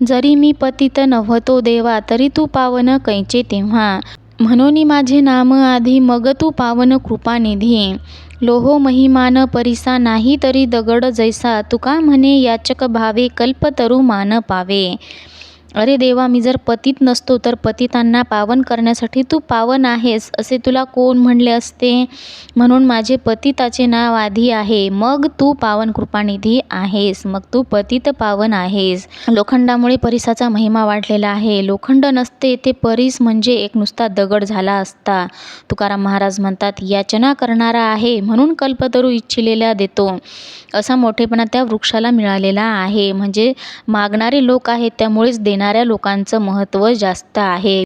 जरी मी पतित नव्हतो देवा तरी तू पावन कैचे तेव्हा. म्हणून माझे नाम आधी मग तू पावन कृपानिधी लोहो महिमान परिसा नाही तरी दगड जैसा तुका म्हणे याचक भावे कल्पतरू मान पावे. अरे देवा मी जर पतित नसतो तर पतितांना पावन करण्यासाठी तू पावन आहेस असे तुला कोण म्हणले असते? म्हणून माझे पतिताचे नाव आधी आहे मग तू पावन कृपानिधी आहेस मग तू पतित पावन आहेस. लोखंडामुळे परिसाचा महिमा वाढलेला आहे. लोखंड नसते ते परिस म्हणजे एक नुसता दगड झाला असता. तुकाराम महाराज म्हणतात याचना करणारा आहे म्हणून कल्पतरू इच्छिलेल्या देतो. असा मोठेपणा त्या वृक्षाला मिळालेला आहे. म्हणजे मागणारे लोक आहेत त्यामुळेच देणाऱ्या लोकांचं महत्त्व जास्त आहे.